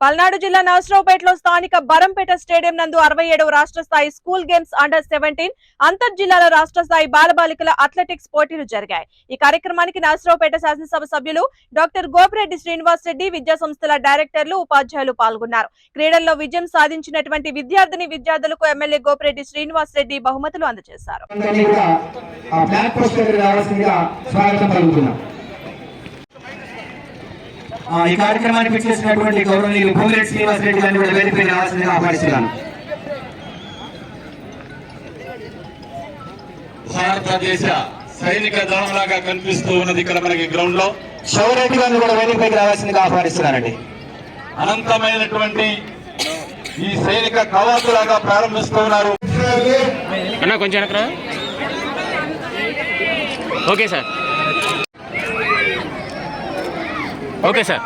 పల్నాడు జిల్లా నరసరావుపేటలో స్థానిక బరంపేట స్టేడియం నందు అరవై ఏడవ రాష్ట్ర స్థాయి స్కూల్ గేమ్స్ అండర్ సెవెంటీన్ అంతర్ జిల్లాల రాష్ట్ర స్థాయి బాలబాలికల అథ్లెటిక్స్ పోటీలు జరిగాయి. ఈ కార్యక్రమానికి నరసరావుపేట శాసనసభ సభ్యులు డాక్టర్ గోపిరెడ్డి శ్రీనివాస్ రెడ్డి విద్యా సంస్థల డైరెక్టర్లు ఉపాధ్యాయులు పాల్గొన్నారు. క్రీడల్లో విజయం సాధించినటువంటి విద్యార్థిని విద్యార్థులకు ఎమ్మెల్యే గోపిరెడ్డి శ్రీనివాస్ రెడ్డి బహుమతులు అందజేశారు. ఈ కార్యక్రమానికి పిలిచేసినటువంటి గౌరవనీయులు భూమిరెడ్డి శ్రీనివాస్ రెడ్డి గారిని కూడా వేదికపై రావాల్సిందిగా ఆహ్వానిస్తున్నాను. భారతదేశ సైనిక దళంలాగా కనిపిస్తూ ఉన్నది ఇక్కడ మనకి గ్రౌండ్లో. శౌరెడ్డి గారిని కూడా వేదికపైకి రావాల్సిందిగా ఆహ్వానిస్తున్నానండి. అనంతమైనటువంటి ఈ సైనిక కవాతులాగా ప్రారంభిస్తూ ఉన్నారు. అన్న కొంచెం ఓకే సార్. Okay sir